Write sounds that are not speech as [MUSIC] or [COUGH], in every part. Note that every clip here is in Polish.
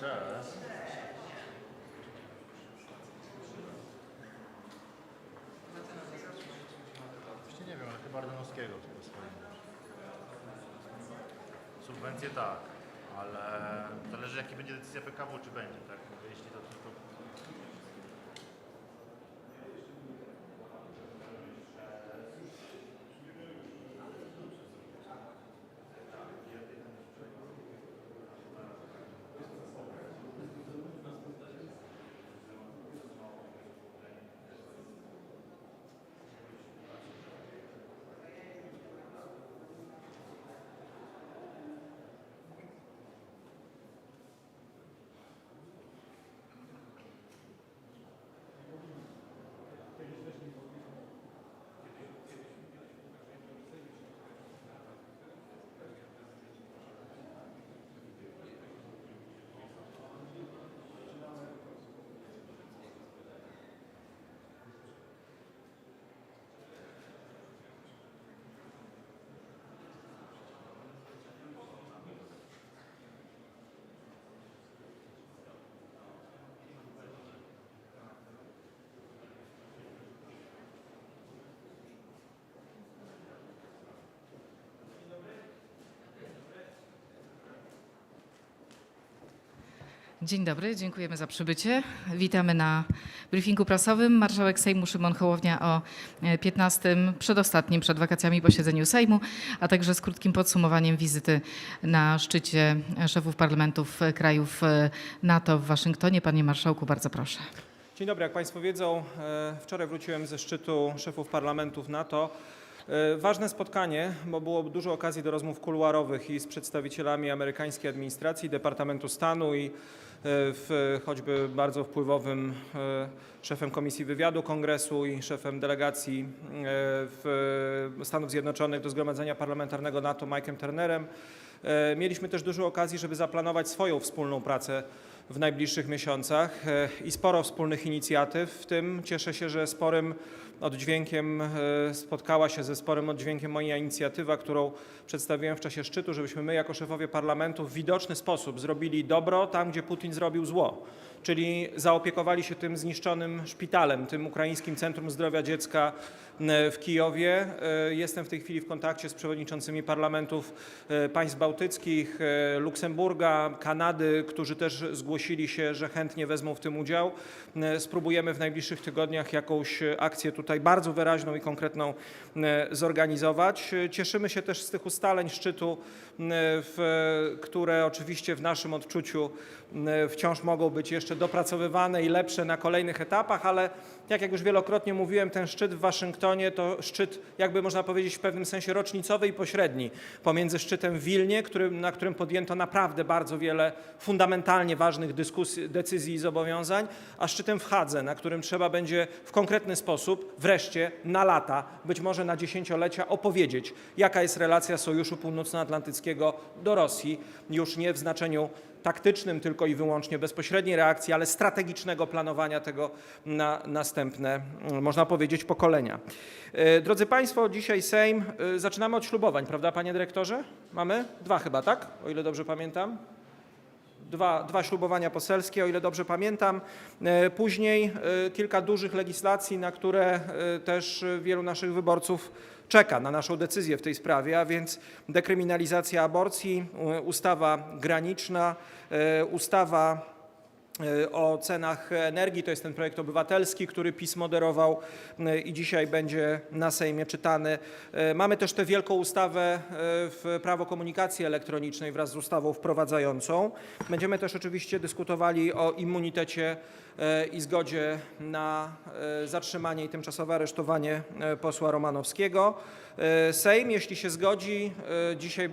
Cześć. Właśnie nie wiem, ale chyba Ardanowskiego tylko swoim. Subwencje tak, ale zależy jaki będzie decyzja PKW, czy będzie, tak? Jeśli to tylko... Dzień dobry, dziękujemy za przybycie. Witamy na briefingu prasowym. Marszałek Sejmu Szymon Hołownia o e, 15, przedostatnim przed wakacjami posiedzeniu Sejmu, a także z krótkim podsumowaniem wizyty na szczycie szefów parlamentów e, krajów e, NATO w Waszyngtonie. Panie Marszałku, bardzo proszę. Dzień dobry, jak Państwo wiedzą, e, wczoraj wróciłem ze szczytu szefów parlamentów NATO. E, Ważne spotkanie, bo było dużo okazji do rozmów kuluarowych i z przedstawicielami amerykańskiej administracji, Departamentu Stanu i e, w, choćby bardzo wpływowym e, szefem Komisji Wywiadu Kongresu i szefem delegacji Stanów Zjednoczonych do Zgromadzenia Parlamentarnego NATO Mike'em Turnerem. Mieliśmy też dużo okazji, żeby zaplanować swoją wspólną pracę w najbliższych miesiącach i sporo wspólnych inicjatyw, w tym cieszę się, że sporym oddźwiękiem e, spotkała się ze sporym oddźwiękiem moja inicjatywa, którą przedstawiłem w czasie szczytu, żebyśmy my jako szefowie parlamentów w widoczny sposób zrobili dobro tam, gdzie Putin zrobił zło. Czyli zaopiekowali się tym zniszczonym szpitalem, tym ukraińskim Centrum Zdrowia Dziecka e, w Kijowie. E, Jestem w tej chwili w kontakcie z przewodniczącymi parlamentów państw bałtyckich, Luksemburga, Kanady, którzy też zgłosili się, że chętnie wezmą w tym udział. Spróbujemy w najbliższych tygodniach jakąś akcję tutaj bardzo wyraźną i konkretną e, zorganizować. E, Cieszymy się też z tych ustaleń szczytu, e, w, które oczywiście w naszym odczuciu wciąż mogą być jeszcze dopracowywane i lepsze na kolejnych etapach, ale tak jak już wielokrotnie mówiłem, ten szczyt w Waszyngtonie to szczyt, jakby można powiedzieć, w pewnym sensie rocznicowy i pośredni pomiędzy szczytem w Wilnie, którym, na którym podjęto naprawdę bardzo wiele fundamentalnie ważnych dyskusji, decyzji i zobowiązań, a szczytem w Hadze, na którym trzeba będzie w konkretny sposób wreszcie na lata, być może na dziesięciolecia opowiedzieć, jaka jest relacja Sojuszu Północnoatlantyckiego do Rosji, już nie w znaczeniu taktycznym tylko i wyłącznie bezpośredniej reakcji, ale strategicznego planowania tego na następne, mm, można powiedzieć, pokolenia. E, Drodzy Państwo, dzisiaj Sejm, e, zaczynamy od ślubowań, prawda Panie Dyrektorze? Mamy? Dwa chyba, tak? O ile dobrze pamiętam. Dwa, dwa ślubowania poselskie, o ile dobrze pamiętam. E, Później e, kilka dużych legislacji, na które e, też wielu naszych wyborców czeka, na naszą decyzję w tej sprawie, a więc dekryminalizacja aborcji, ustawa graniczna, ustawa o cenach energii. To jest ten projekt obywatelski, który PiS moderował e, i dzisiaj będzie na Sejmie czytany. E, Mamy też tę wielką ustawę e, w prawo komunikacji elektronicznej wraz z ustawą wprowadzającą. Będziemy też oczywiście dyskutowali o immunitecie e, i zgodzie na e, zatrzymanie i tymczasowe aresztowanie e, posła Romanowskiego. E, Sejm, jeśli się zgodzi, e, dzisiaj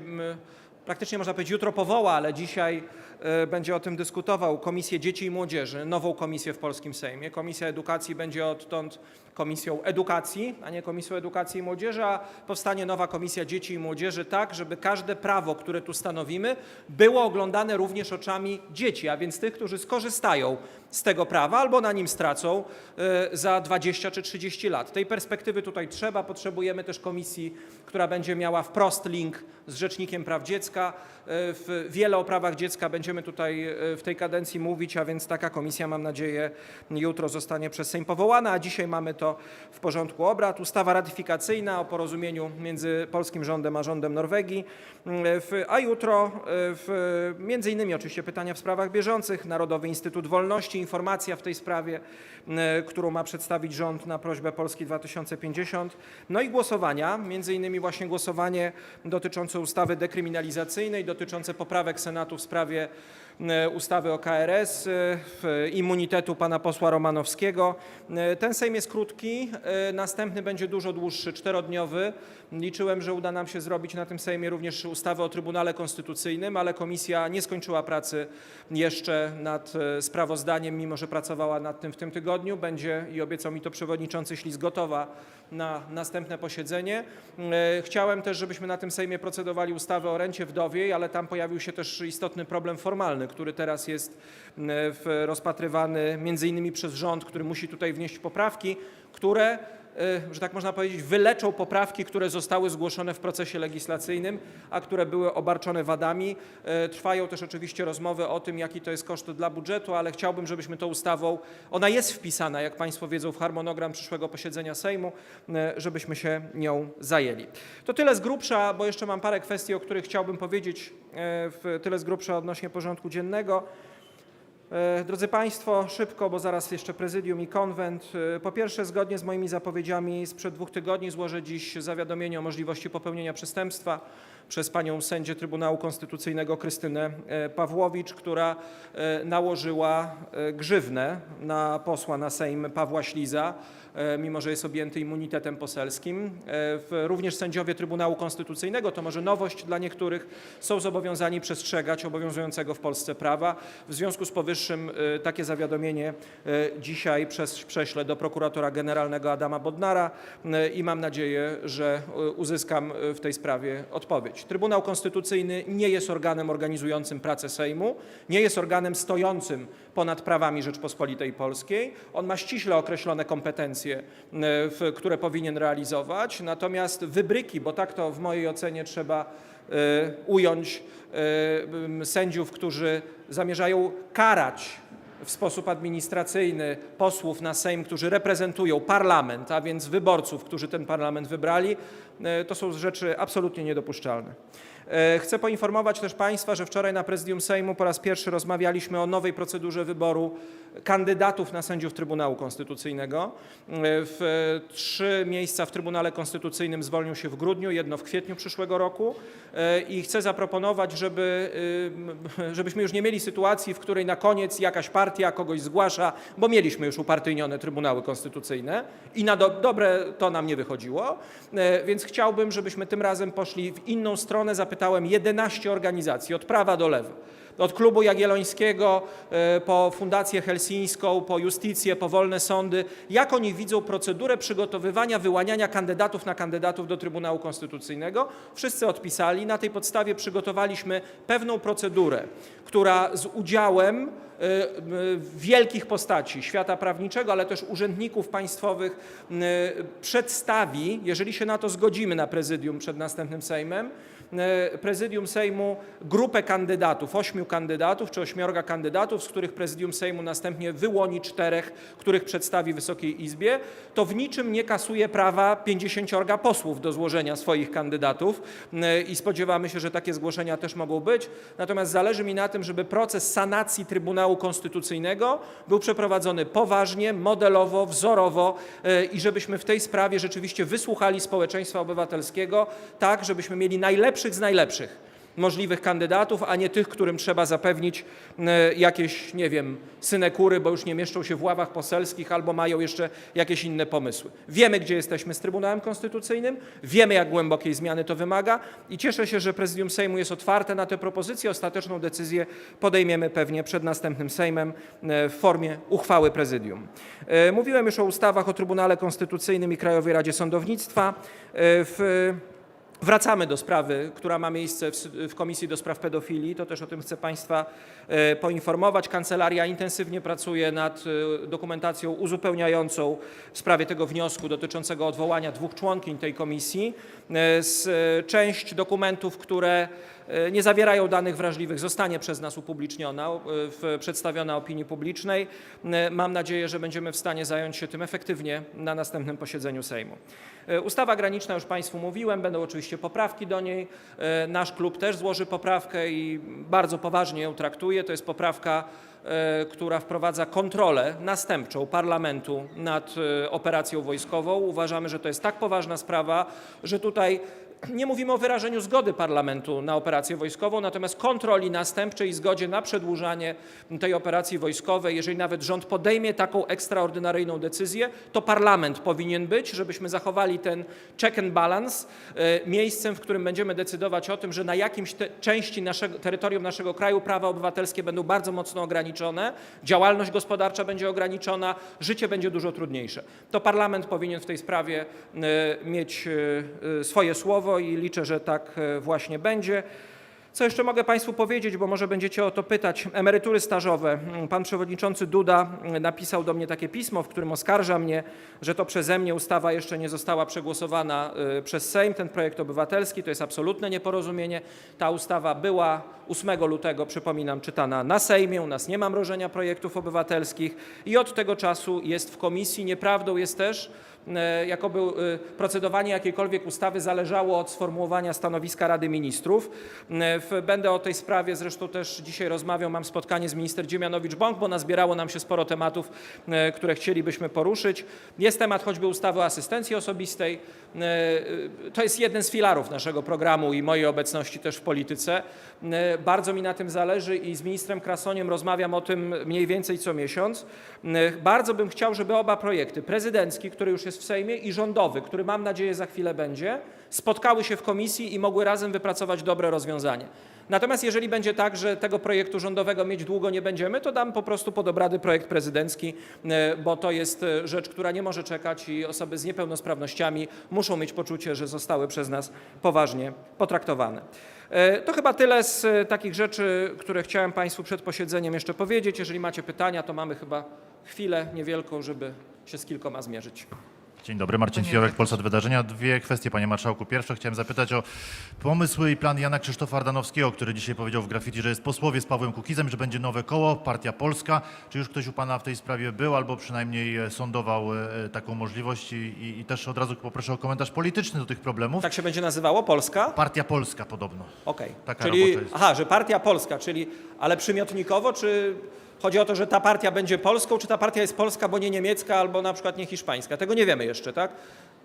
praktycznie można powiedzieć jutro powoła, ale dzisiaj e, będzie o tym dyskutował Komisję Dzieci i Młodzieży, nową komisję w polskim Sejmie. Komisja Edukacji będzie odtąd Komisją Edukacji, a nie Komisją Edukacji i Młodzieży, a powstanie nowa Komisja Dzieci i Młodzieży tak, żeby każde prawo, które tu stanowimy, było oglądane również oczami dzieci, a więc tych, którzy skorzystają z tego prawa albo na nim stracą e, za 20 czy 30 lat. Tej perspektywy tutaj trzeba. Potrzebujemy też komisji, która będzie miała wprost link z Rzecznikiem Praw Dziecka. W wiele o prawach dziecka będzie będziemy tutaj e, w tej kadencji mówić, a więc taka komisja, mam nadzieję, jutro zostanie przez Sejm powołana, a dzisiaj mamy to w porządku obrad. Ustawa ratyfikacyjna o porozumieniu między polskim rządem a rządem Norwegii, m, w, a jutro e, w, między innymi oczywiście pytania w sprawach bieżących, Narodowy Instytut Wolności, informacja w tej sprawie, m, którą ma przedstawić rząd na prośbę Polski 2050, no i głosowania, między innymi właśnie głosowanie dotyczące ustawy dekryminalizacyjnej, dotyczące poprawek Senatu w sprawie e, ustawy o KRS, e, immunitetu pana posła Romanowskiego. E, Ten Sejm jest krótki, e, następny będzie dużo dłuższy, czterodniowy. Liczyłem, że uda nam się zrobić na tym Sejmie również ustawę o Trybunale Konstytucyjnym, ale komisja nie skończyła pracy jeszcze nad e, sprawozdaniem, mimo że pracowała nad tym w tym tygodniu. Będzie i obiecał mi to przewodniczący Ślis gotowa na następne posiedzenie. E, Chciałem też, żebyśmy na tym Sejmie procedowali ustawę o rencie wdowiej, ale tam pojawił się też istotny problem formalny, który teraz jest e, rozpatrywany między innymi przez rząd, który musi tutaj wnieść poprawki, które że tak można powiedzieć, wyleczą poprawki, które zostały zgłoszone w procesie legislacyjnym, a które były obarczone wadami. E, Trwają też oczywiście rozmowy o tym, jaki to jest koszt dla budżetu, ale chciałbym, żebyśmy tą ustawą, ona jest wpisana, jak Państwo wiedzą, w harmonogram przyszłego posiedzenia Sejmu, e, żebyśmy się nią zajęli. To tyle z grubsza, bo jeszcze mam parę kwestii, o których chciałbym powiedzieć, e, tyle z grubsza odnośnie porządku dziennego. E, Drodzy Państwo, szybko, bo zaraz jeszcze prezydium i konwent. E, Po pierwsze, zgodnie z moimi zapowiedziami sprzed dwóch tygodni złożę dziś zawiadomienie o możliwości popełnienia przestępstwa przez panią sędzię Trybunału Konstytucyjnego Krystynę e, Pawłowicz, która e, nałożyła e, grzywnę na posła na Sejm Pawła Śliza, mimo że jest objęty immunitetem poselskim. Również sędziowie Trybunału Konstytucyjnego, to może nowość dla niektórych, są zobowiązani przestrzegać obowiązującego w Polsce prawa. W związku z powyższym takie zawiadomienie dzisiaj przez, prześlę do prokuratora generalnego Adama Bodnara i mam nadzieję, że uzyskam w tej sprawie odpowiedź. Trybunał Konstytucyjny nie jest organem organizującym pracę Sejmu, nie jest organem stojącym ponad prawami Rzeczpospolitej Polskiej. On ma ściśle określone kompetencje, e, które powinien realizować, natomiast wybryki, bo tak to w mojej ocenie trzeba e, ująć e, sędziów, którzy zamierzają karać w sposób administracyjny posłów na Sejm, którzy reprezentują parlament, a więc wyborców, którzy ten parlament wybrali, e, to są rzeczy absolutnie niedopuszczalne. E, Chcę poinformować też Państwa, że wczoraj na prezydium Sejmu po raz pierwszy rozmawialiśmy o nowej procedurze wyboru kandydatów na sędziów Trybunału Konstytucyjnego. E, W e, trzy miejsca w Trybunale Konstytucyjnym zwolnią się w grudniu, jedno w kwietniu przyszłego roku i chcę zaproponować, żeby, żebyśmy już nie mieli sytuacji, w której na koniec jakaś partia kogoś zgłasza, bo mieliśmy już upartyjnione Trybunały Konstytucyjne i na do, dobre to nam nie wychodziło, więc chciałbym, żebyśmy tym razem poszli w inną stronę. Zapytałem 11 organizacji od prawa do lewa. Od klubu Jagiellońskiego e, po Fundację Helsińską, po Justicję, po Wolne Sądy, jak oni widzą procedurę przygotowywania, wyłaniania kandydatów na kandydatów do Trybunału Konstytucyjnego. Wszyscy odpisali. Na tej podstawie przygotowaliśmy pewną procedurę, która z udziałem e, m, wielkich postaci świata prawniczego, ale też urzędników państwowych przedstawi, jeżeli się na to zgodzimy na prezydium przed następnym Sejmem, e, prezydium Sejmu grupę kandydatów, ośmiu kandydatów czy ośmiorga kandydatów, z których prezydium Sejmu następnie wyłoni czterech, których przedstawi Wysokiej Izbie, to w niczym nie kasuje prawa 50 posłów do złożenia swoich kandydatów e, i spodziewamy się, że takie zgłoszenia też mogą być. Natomiast zależy mi na tym, żeby proces sanacji Trybunału Konstytucyjnego był przeprowadzony poważnie, modelowo, wzorowo e, i żebyśmy w tej sprawie rzeczywiście wysłuchali społeczeństwa obywatelskiego, tak żebyśmy mieli najlepszych z najlepszych możliwych kandydatów, a nie tych, którym trzeba zapewnić e, jakieś, nie wiem, synekury, bo już nie mieszczą się w ławach poselskich albo mają jeszcze jakieś inne pomysły. Wiemy, gdzie jesteśmy z Trybunałem Konstytucyjnym, wiemy, jak głębokiej zmiany to wymaga i cieszę się, że Prezydium Sejmu jest otwarte na te propozycje. Ostateczną decyzję podejmiemy pewnie przed następnym Sejmem e, w formie uchwały Prezydium. E, Mówiłem już o ustawach o Trybunale Konstytucyjnym i Krajowej Radzie Sądownictwa. W Wracamy do sprawy, która ma miejsce w, Komisji do Spraw Pedofilii. To też o tym chcę Państwa e, poinformować. Kancelaria intensywnie pracuje nad e, dokumentacją uzupełniającą w sprawie tego wniosku dotyczącego odwołania dwóch członkiń tej komisji. E, część dokumentów, które nie zawierają danych wrażliwych, zostanie przez nas upubliczniona, e, przedstawiona opinii publicznej. E, Mam nadzieję, że będziemy w stanie zająć się tym efektywnie na następnym posiedzeniu Sejmu. E, Ustawa graniczna, już Państwu mówiłem, będą oczywiście poprawki do niej. E, Nasz klub też złoży poprawkę i bardzo poważnie ją traktuje. To jest poprawka, e, która wprowadza kontrolę następczą parlamentu nad e, operacją wojskową. Uważamy, że to jest tak poważna sprawa, że tutaj nie mówimy o wyrażeniu zgody parlamentu na operację wojskową, natomiast kontroli następczej i zgodzie na przedłużanie tej operacji wojskowej. Jeżeli nawet rząd podejmie taką ekstraordynaryjną decyzję, to parlament powinien być, żebyśmy zachowali ten check and balance, e, miejscem, w którym będziemy decydować o tym, że na jakimś te, części naszego, terytorium naszego kraju prawa obywatelskie będą bardzo mocno ograniczone, działalność gospodarcza będzie ograniczona, życie będzie dużo trudniejsze. To parlament powinien w tej sprawie e, mieć e, swoje słowo i liczę, że tak e, właśnie będzie. Co jeszcze mogę Państwu powiedzieć, bo może będziecie o to pytać. Emerytury stażowe. Pan przewodniczący Duda napisał do mnie takie pismo, w którym oskarża mnie, że to przeze mnie ustawa jeszcze nie została przegłosowana y, przez Sejm, ten projekt obywatelski. To jest absolutne nieporozumienie. Ta ustawa była 8 lutego, przypominam, czytana na Sejmie. U nas nie ma mrożenia projektów obywatelskich i od tego czasu jest w komisji. Nieprawdą jest też, e, jakoby e, procedowanie jakiejkolwiek ustawy zależało od sformułowania stanowiska Rady Ministrów. E, Będę o tej sprawie zresztą też dzisiaj rozmawiał, mam spotkanie z minister Dziemianowicz-Bąk, bo nazbierało nam się sporo tematów, e, które chcielibyśmy poruszyć. Jest temat choćby ustawy o asystencji osobistej. E, e, To jest jeden z filarów naszego programu i mojej obecności też w polityce. E, Bardzo mi na tym zależy i z ministrem Krasoniem rozmawiam o tym mniej więcej co miesiąc. E, Bardzo bym chciał, żeby oba projekty, prezydencki, który już jest w Sejmie i rządowy, który mam nadzieję za chwilę będzie, spotkały się w komisji i mogły razem wypracować dobre rozwiązanie. Natomiast jeżeli będzie tak, że tego projektu rządowego mieć długo nie będziemy, to dam po prostu pod obrady projekt prezydencki, e, bo to jest e, rzecz, która nie może czekać i osoby z niepełnosprawnościami muszą mieć poczucie, że zostały przez nas poważnie potraktowane. E, To chyba tyle z takich rzeczy, które chciałem Państwu przed posiedzeniem jeszcze powiedzieć. Jeżeli macie pytania, to mamy chyba chwilę niewielką, żeby się z kilkoma zmierzyć. Dzień dobry, Marcin Fiorek. Polsat Wydarzenia. Dwie kwestie, panie marszałku. Pierwsze chciałem zapytać o pomysły i plan Jana Krzysztofa Ardanowskiego, który dzisiaj powiedział w graffiti, że jest posłowie z Pawłem Kukizem, że będzie nowe koło, Partia Polska. Czy już ktoś u pana w tej sprawie był albo przynajmniej e, sondował e, taką możliwość? I, i, I też od razu poproszę o komentarz polityczny do tych problemów. Tak się będzie nazywało? Polska? Partia Polska podobno. Okej. Taka Czyli, robocza jest. aha, że partia polska, czyli, ale przymiotnikowo, czy chodzi o to, że ta partia będzie polską, czy ta partia jest polska, bo nie niemiecka, albo na przykład nie hiszpańska? Tego nie wiemy jeszcze, tak?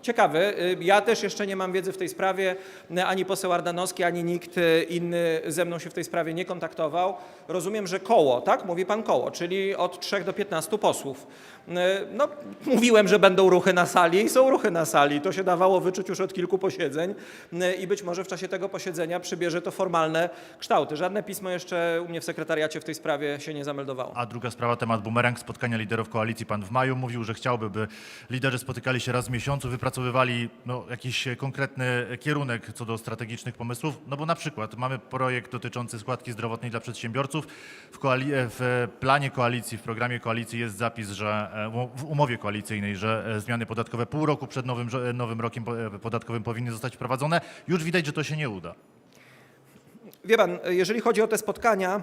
Ciekawy. Ja też jeszcze nie mam wiedzy w tej sprawie. Y, Ani poseł Ardanowski, ani nikt y, inny ze mną się w tej sprawie nie kontaktował. Rozumiem, że koło, tak? Mówi pan koło, czyli od 3 do 15 posłów. Y, No, mówiłem, że będą ruchy na sali i są ruchy na sali. To się dawało wyczuć już od kilku posiedzeń i być może w czasie tego posiedzenia przybierze to formalne kształty. Żadne pismo jeszcze u mnie w sekretariacie w tej sprawie się nie zameldowało. A druga sprawa, temat bumerang, spotkania liderów koalicji. Pan w maju mówił, że chciałby, by liderzy spotykali się raz w miesiącu, wypracowywali no, jakiś konkretny kierunek co do strategicznych pomysłów. No bo na przykład mamy projekt dotyczący składki zdrowotnej dla przedsiębiorców. W, koali- w planie koalicji, w programie koalicji jest zapis, że e, w umowie koalicyjnej, że e, zmiany podatkowe pół roku przed nowym, e, nowym rokiem po- podatkowym powinny zostać wprowadzone. Już widać, że to się nie uda. Wie pan, jeżeli chodzi o te spotkania,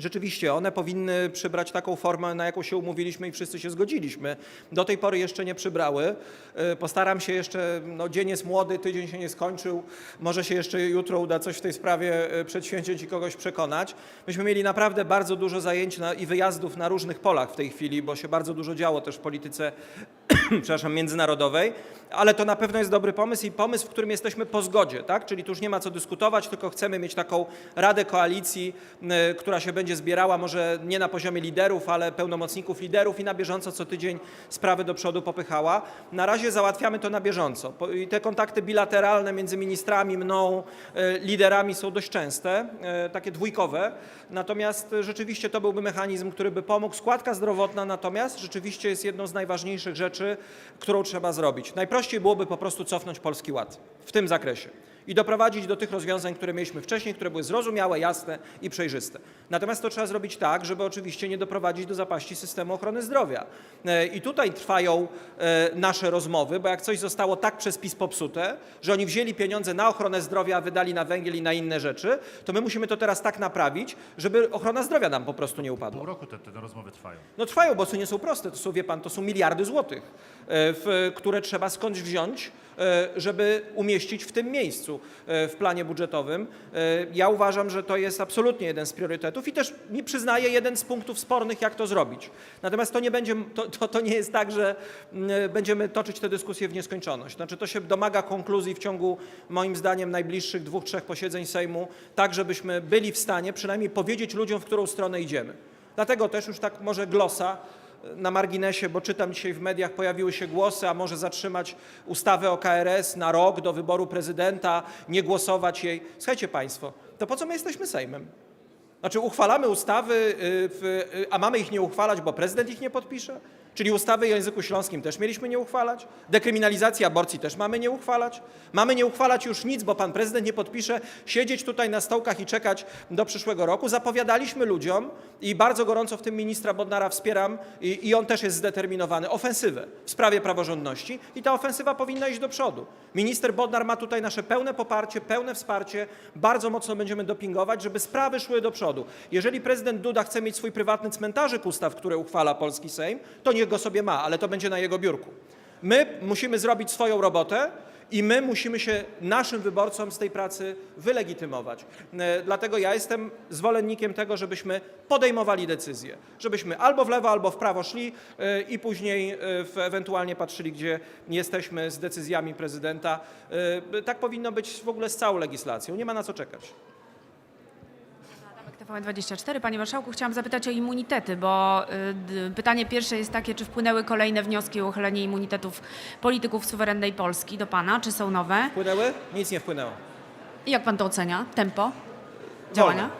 rzeczywiście one powinny przybrać taką formę, na jaką się umówiliśmy i wszyscy się zgodziliśmy. Do tej pory jeszcze nie przybrały. E, Postaram się jeszcze, no dzień jest młody, tydzień się nie skończył, może się jeszcze jutro uda coś w tej sprawie e, przedświęcić i kogoś przekonać. Myśmy mieli naprawdę bardzo dużo zajęć na, i wyjazdów na różnych polach w tej chwili, bo się bardzo dużo działo też w polityce [CLEARS THROAT] przepraszam, międzynarodowej, ale to na pewno jest dobry pomysł i pomysł, w którym jesteśmy po zgodzie, tak? Czyli tu już nie ma co dyskutować, tylko chcemy mieć taką radę koalicji, y, która się będzie zbierała może nie na poziomie liderów, ale pełnomocników liderów i na bieżąco co tydzień sprawy do przodu popychała. Na razie załatwiamy to na bieżąco i te kontakty bilateralne między ministrami, mną, y, liderami są dość częste, y, takie dwójkowe, natomiast rzeczywiście to byłby mechanizm, który by pomógł. Składka zdrowotna natomiast rzeczywiście jest jedną z najważniejszych rzeczy, którą trzeba zrobić. Najprościej byłoby po prostu cofnąć Polski Ład w tym zakresie. I doprowadzić do tych rozwiązań, które mieliśmy wcześniej, które były zrozumiałe, jasne i przejrzyste. Natomiast to trzeba zrobić tak, żeby oczywiście nie doprowadzić do zapaści systemu ochrony zdrowia. E, I tutaj trwają e, nasze rozmowy, bo jak coś zostało tak przez PiS popsute, że oni wzięli pieniądze na ochronę zdrowia, a wydali na węgiel i na inne rzeczy, to my musimy to teraz tak naprawić, żeby ochrona zdrowia nam po prostu nie upadła. Pół roku te, te rozmowy trwają. No trwają, bo to nie są proste. To są, wie pan, to są miliardy złotych, e, w, które trzeba skądś wziąć, żeby umieścić w tym miejscu e, w planie budżetowym. E, Ja uważam, że to jest absolutnie jeden z priorytetów i też mi przyznaję jeden z punktów spornych, jak to zrobić. Natomiast to nie, będzie, to, to, to nie jest tak, że będziemy toczyć tę dyskusję w nieskończoność. Znaczy to się domaga konkluzji w ciągu, moim zdaniem, najbliższych dwóch, trzech posiedzeń Sejmu, tak żebyśmy byli w stanie przynajmniej powiedzieć ludziom, w którą stronę idziemy. Dlatego też już tak może glosa na marginesie, bo czytam dzisiaj w mediach, pojawiły się głosy, a może zatrzymać ustawę o KRS na rok do wyboru prezydenta, nie głosować jej. Słuchajcie Państwo, to po co my jesteśmy Sejmem? Znaczy uchwalamy ustawy, y, y, a mamy ich nie uchwalać, bo prezydent ich nie podpisze? Czyli ustawy o języku śląskim też mieliśmy nie uchwalać? Dekryminalizacji aborcji też mamy nie uchwalać? Mamy nie uchwalać już nic, bo pan prezydent nie podpisze, siedzieć tutaj na stołkach i czekać do przyszłego roku. Zapowiadaliśmy ludziom i bardzo gorąco w tym ministra Bodnara wspieram i, i on też jest zdeterminowany, ofensywę w sprawie praworządności i ta ofensywa powinna iść do przodu. Minister Bodnar ma tutaj nasze pełne poparcie, pełne wsparcie. Bardzo mocno będziemy dopingować, żeby sprawy szły do przodu. Jeżeli prezydent Duda chce mieć swój prywatny cmentarzyk ustaw, które uchwala polski Sejm, to niech go sobie ma, ale to będzie na jego biurku. My musimy zrobić swoją robotę i my musimy się naszym wyborcom z tej pracy wylegitymować. E, Dlatego ja jestem zwolennikiem tego, żebyśmy podejmowali decyzje, żebyśmy albo w lewo, albo w prawo szli e, i później e, ewentualnie patrzyli, gdzie jesteśmy z decyzjami prezydenta. Tak powinno być w ogóle z całą legislacją. Nie ma na co czekać. Adamek, TVN24. Panie Marszałku, chciałam zapytać o immunitety, bo y, pytanie pierwsze jest takie, czy wpłynęły kolejne wnioski o uchylenie immunitetów polityków suwerennej Polski do Pana, czy są nowe? Wpłynęły? Nic nie wpłynęło. I jak Pan to ocenia? Tempo działania? Wolno.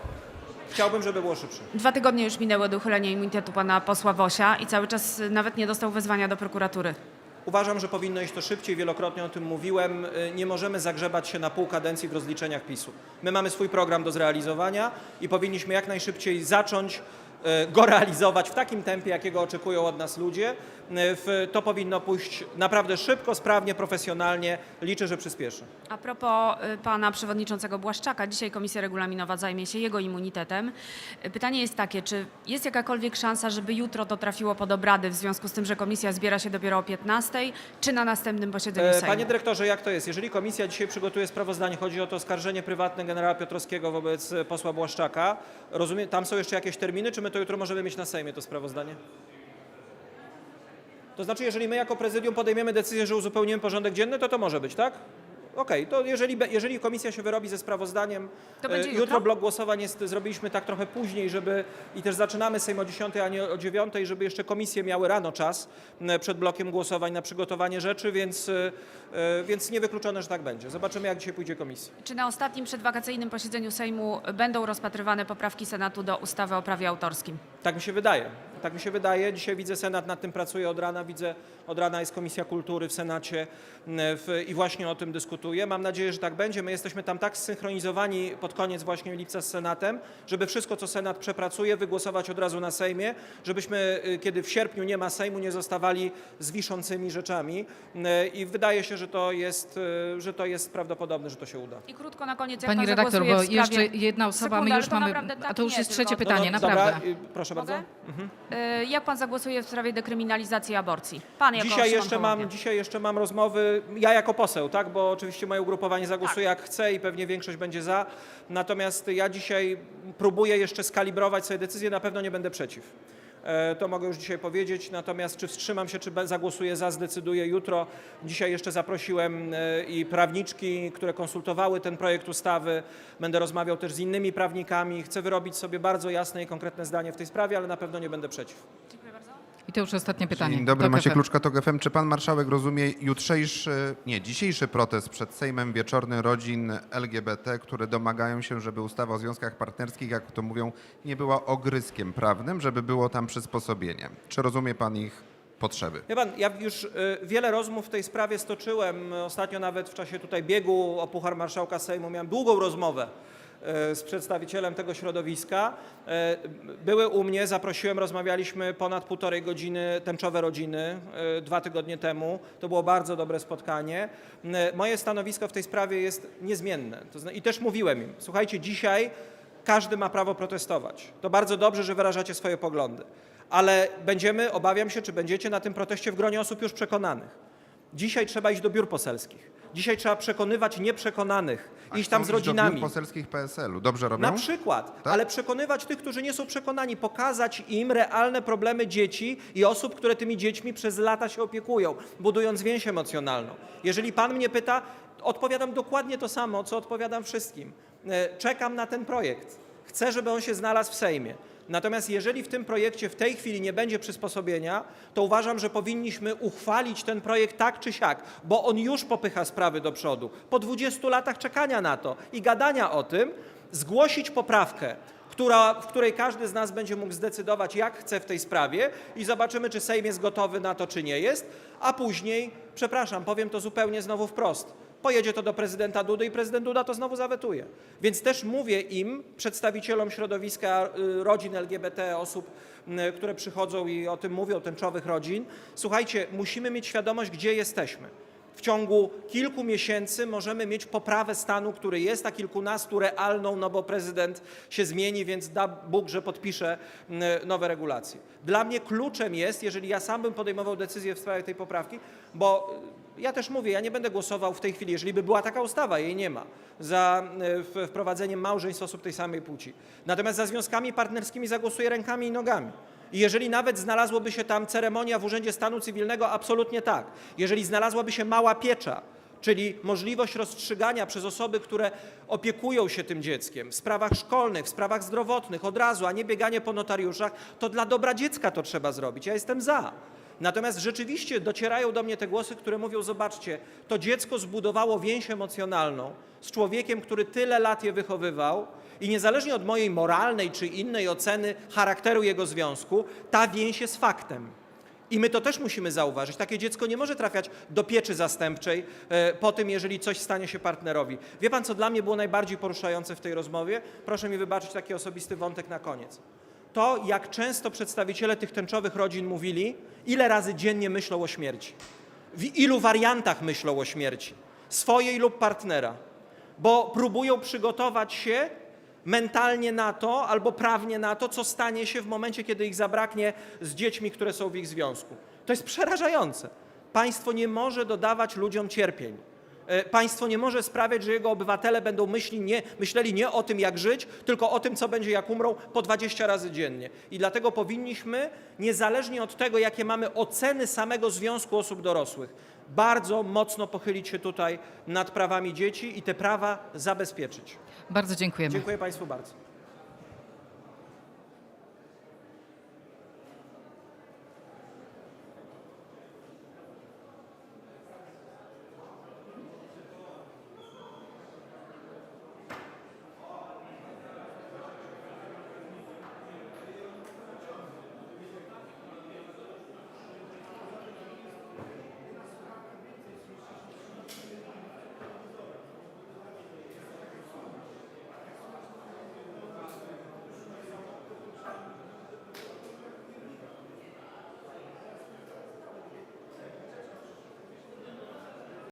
Chciałbym, żeby było szybsze. Dwa tygodnie już minęły od uchylenia immunitetu Pana posła Wosia i cały czas nawet nie dostał wezwania do prokuratury. Uważam, że powinno iść to szybciej, wielokrotnie o tym mówiłem. Y, Nie możemy zagrzebać się na pół kadencji w rozliczeniach PiSu. My mamy swój program do zrealizowania i powinniśmy jak najszybciej zacząć y, go realizować w takim tempie, jakiego oczekują od nas ludzie. Y, To powinno pójść naprawdę szybko, sprawnie, profesjonalnie. Liczę, że przyspieszy. A propos y, pana przewodniczącego Błaszczaka, dzisiaj Komisja Regulaminowa zajmie się jego immunitetem. Y, Pytanie jest takie, czy jest jakakolwiek szansa, żeby jutro to trafiło pod obrady w związku z tym, że komisja zbiera się dopiero o 15, czy na następnym posiedzeniu E, Sejmu? Panie dyrektorze, jak to jest? Jeżeli komisja dzisiaj przygotuje sprawozdanie, chodzi o to oskarżenie prywatne generała Piotrowskiego wobec posła Błaszczaka, rozumiem, tam są jeszcze jakieś terminy, czy my to jutro możemy mieć na Sejmie to sprawozdanie? To znaczy, jeżeli my jako prezydium podejmiemy decyzję, że uzupełnimy porządek dzienny, to to może być, tak? Okej, to jeżeli, be- jeżeli komisja się wyrobi ze sprawozdaniem, To e, będzie jutro blok głosowań jest, zrobiliśmy tak trochę później, żeby i też zaczynamy Sejm o 10, a nie o 9, żeby jeszcze komisje miały rano czas m, przed blokiem głosowań na przygotowanie rzeczy, więc, e, e, więc niewykluczone, że tak będzie. Zobaczymy, jak dzisiaj pójdzie komisja. Czy na ostatnim przedwakacyjnym posiedzeniu Sejmu będą rozpatrywane poprawki Senatu do ustawy o prawie autorskim? Tak mi się wydaje. Tak mi się wydaje. Dzisiaj widzę Senat nad tym pracuje od rana. Widzę od rana jest Komisja Kultury w Senacie m, w, i właśnie o tym dyskutuje. Mam nadzieję, że tak będzie. My jesteśmy tam tak zsynchronizowani pod koniec właśnie lipca z Senatem, żeby wszystko, co Senat przepracuje, wygłosować od razu na Sejmie, żebyśmy, y, kiedy w sierpniu nie ma Sejmu, nie zostawali z wiszącymi rzeczami. M, I wydaje się, że to jest, y, że to jest prawdopodobne, że to się uda. I krótko na koniec, jak Pani pan redaktor, bo jeszcze jedna osoba, Sekundę, my już mamy, naprawdę tak a to już jest tylko- trzecie No, pytanie, no, naprawdę. Dobra, y, proszę bardzo. Mogę? Y, Jak pan zagłosuje w sprawie dekryminalizacji aborcji? Pan jako Dzisiaj jeszcze, mam, dzisiaj jeszcze mam rozmowy, ja jako poseł, tak, bo oczywiście moje ugrupowanie zagłosuje Tak. jak chce i pewnie większość będzie za. Natomiast ja dzisiaj próbuję jeszcze skalibrować sobie decyzję, na pewno nie będę przeciw. E, To mogę już dzisiaj powiedzieć, natomiast czy wstrzymam się, czy zagłosuję za, zdecyduję jutro. Dzisiaj jeszcze zaprosiłem e, i prawniczki, które konsultowały ten projekt ustawy. Będę rozmawiał też z innymi prawnikami. Chcę wyrobić sobie bardzo jasne i konkretne zdanie w tej sprawie, ale na pewno nie będę przeciw. I to już ostatnie pytanie. Dzień dobry, Tok Maciek FM. Kluczka, TOK FM. Czy pan marszałek rozumie jutrzejszy, nie, dzisiejszy protest przed Sejmem wieczorny rodzin LGBT, które domagają się, żeby ustawa o związkach partnerskich, jak to mówią, nie była ogryskiem prawnym, żeby było tam przysposobienie? Czy rozumie pan ich potrzeby. Wie pan, ja już y, wiele rozmów w tej sprawie stoczyłem. Ostatnio nawet w czasie tutaj biegu o Puchar Marszałka Sejmu miałem długą rozmowę z przedstawicielem tego środowiska. Y, Były u mnie, zaprosiłem, rozmawialiśmy ponad półtorej godziny, tęczowe rodziny, y, dwa tygodnie temu. To było bardzo dobre spotkanie. Moje stanowisko w tej sprawie jest niezmienne. I też mówiłem im, słuchajcie, dzisiaj każdy ma prawo protestować. To bardzo dobrze, że wyrażacie swoje poglądy. Ale będziemy, obawiam się, czy będziecie na tym proteście w gronie osób już przekonanych. Dzisiaj trzeba iść do biur poselskich. Dzisiaj trzeba przekonywać nieprzekonanych, A iść tam chcą z do rodzinami. biur poselskich PSL-u. Dobrze robią? Na przykład, Tak? ale przekonywać tych, którzy nie są przekonani, pokazać im realne problemy dzieci i osób, które tymi dziećmi przez lata się opiekują, budując więź emocjonalną. Jeżeli pan mnie pyta, odpowiadam dokładnie to samo, co odpowiadam wszystkim. E, Czekam na ten projekt. Chcę, żeby on się znalazł w Sejmie. Natomiast jeżeli w tym projekcie w tej chwili nie będzie przysposobienia, to uważam, że powinniśmy uchwalić ten projekt tak czy siak, bo on już popycha sprawy do przodu. Po 20 latach czekania na to i gadania o tym, zgłosić poprawkę, która, w której każdy z nas będzie mógł zdecydować, jak chce w tej sprawie i zobaczymy, czy Sejm jest gotowy na to, czy nie jest, a później, przepraszam, powiem to zupełnie znowu wprost, pojedzie to do prezydenta Dudy i prezydent Duda to znowu zawetuje. Więc też mówię im, przedstawicielom środowiska y, rodzin LGBT, osób, które przychodzą i o tym mówią, tęczowych rodzin, słuchajcie, musimy mieć świadomość, gdzie jesteśmy. W ciągu kilku miesięcy możemy mieć poprawę stanu, który jest, a kilkunastu realną, no bo prezydent się zmieni, więc da Bóg, że podpisze nowe regulacje. Dla mnie kluczem jest, jeżeli ja sam bym podejmował decyzję w sprawie tej poprawki, bo y, ja też mówię, ja nie będę głosował w tej chwili, jeżeli by była taka ustawa, jej nie ma, za y, wprowadzeniem małżeństw osób tej samej płci. Natomiast za związkami partnerskimi zagłosuję rękami i nogami. I jeżeli nawet znalazłoby się tam ceremonia w Urzędzie Stanu Cywilnego, absolutnie tak. Jeżeli znalazłaby się mała piecza, czyli możliwość rozstrzygania przez osoby, które opiekują się tym dzieckiem w sprawach szkolnych, w sprawach zdrowotnych od razu, a nie bieganie po notariuszach, to dla dobra dziecka to trzeba zrobić. Ja jestem za. Natomiast rzeczywiście docierają do mnie te głosy, które mówią: Zobaczcie, to dziecko zbudowało więź emocjonalną z człowiekiem, który tyle lat je wychowywał, i niezależnie od mojej moralnej czy innej oceny charakteru jego związku, ta więź jest faktem. I my to też musimy zauważyć. Takie dziecko nie może trafiać do pieczy zastępczej e, po tym, jeżeli coś stanie się partnerowi. Wie pan, co dla mnie było najbardziej poruszające w tej rozmowie? Proszę mi wybaczyć taki osobisty wątek na koniec. To, jak często przedstawiciele tych tęczowych rodzin mówili, ile razy dziennie myślą o śmierci, w ilu wariantach myślą o śmierci, swojej lub partnera, bo próbują przygotować się mentalnie na to albo prawnie na to, co stanie się w momencie, kiedy ich zabraknie z dziećmi, które są w ich związku. To jest przerażające. Państwo nie może dodawać ludziom cierpień. E, Państwo nie może sprawiać, że jego obywatele będą myśli nie, myśleli nie o tym, jak żyć, tylko o tym, co będzie, jak umrą, po 20 razy dziennie. I dlatego powinniśmy, niezależnie od tego, jakie mamy oceny samego Związku Osób Dorosłych, bardzo mocno pochylić się tutaj nad prawami dzieci i te prawa zabezpieczyć. Bardzo dziękujemy. Dziękuję Państwu bardzo.